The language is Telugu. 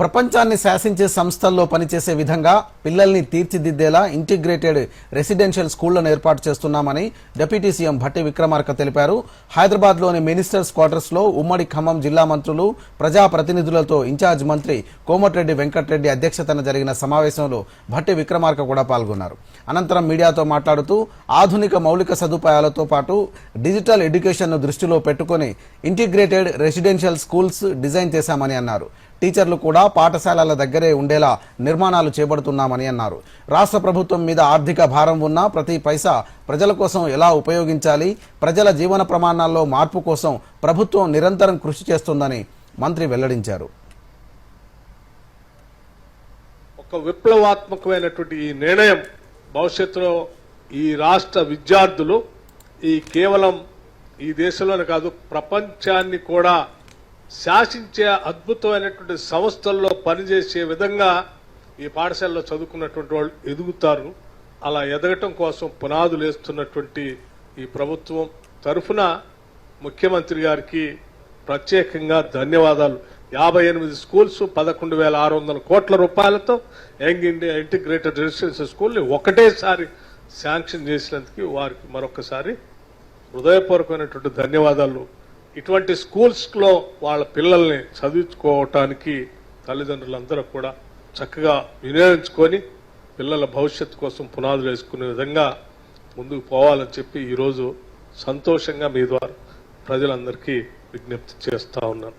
ప్రపంచాన్ని శాసించే సంస్థల్లో పనిచేసే విధంగా పిల్లల్ని తీర్చిదిద్దేలా ఇంటిగ్రేటెడ్ రెసిడెన్షియల్ స్కూళ్ళను ఏర్పాటు చేస్తున్నామని డిప్యూటీ సీఎం భట్టి విక్రమార్క తెలిపారు. హైదరాబాద్లోని మినిస్టర్స్ క్వార్టర్స్లో ఉమ్మడి ఖమ్మం జిల్లా మంత్రులు ప్రజా ప్రతినిధులతో ఇన్ఛార్జ్ మంత్రి కోమటిరెడ్డి వెంకటరెడ్డి అధ్యక్షతన జరిగిన సమావేశంలో భట్టి విక్రమార్క కూడా పాల్గొన్నారు. అనంతరం మీడియాతో మాట్లాడుతూ ఆధునిక మౌలిక సదుపాయాలతో పాటు డిజిటల్ ఎడ్యుకేషన్ను దృష్టిలో పెట్టుకుని ఇంటిగ్రేటెడ్ రెసిడెన్షియల్ స్కూల్స్ డిజైన్ చేశామని అన్నారు. టీచర్లు కూడా పాఠశాలల దగ్గరే ఉండేలా నిర్మాణాలు చేపడుతున్నామని అన్నారు. రాష్ట్ర ప్రభుత్వం మీద ఆర్థిక భారం ఉన్నా ప్రతి పైసా ప్రజల కోసం ఎలా ఉపయోగించాలి ప్రజల జీవన ప్రమాణాల్లో మార్పు కోసం ప్రభుత్వం నిరంతరం కృషి చేస్తుందని మంత్రి వెల్లడించారు. ఒక విప్లవాత్మకమైనటువంటి ఈ నిర్ణయం భవిష్యత్తులో ఈ రాష్ట్ర విద్యార్థులు ఈ కేవలం ఈ దేశంలోనే కాదు ప్రపంచాన్ని కూడా శాసించే అద్భుతమైనటువంటి సంస్థల్లో పనిచేసే విధంగా ఈ పాఠశాలలో చదువుకున్నటువంటి వాళ్ళు ఎదుగుతారు. అలా ఎదగటం కోసం పునాదులు వేస్తున్నటువంటి ఈ ప్రభుత్వం తరఫున ముఖ్యమంత్రి గారికి ప్రత్యేకంగా ధన్యవాదాలు. యాభై ఎనిమిది స్కూల్స్ పదకొండు వేల ఆరు వందల కోట్ల రూపాయలతో యంగ్ ఇండియా ఇంటిగ్రేటెడ్ రెసిడెన్షియల్ స్కూల్ని ఒకటేసారి శాంక్షన్ చేసినందుకు వారికి మరొకసారి హృదయపూర్వకమైనటువంటి ధన్యవాదాలు. ఇటువంటి స్కూల్స్లో వాళ్ళ పిల్లల్ని చదివించుకోవటానికి తల్లిదండ్రులందరూ కూడా చక్కగా వినియోగించుకొని పిల్లల భవిష్యత్తు కోసం పునాదులు వేసుకునే విధంగా ముందుకు పోవాలని చెప్పి ఈరోజు సంతోషంగా మీ ద్వారా ప్రజలందరికీ విజ్ఞప్తి చేస్తా ఉన్నాను.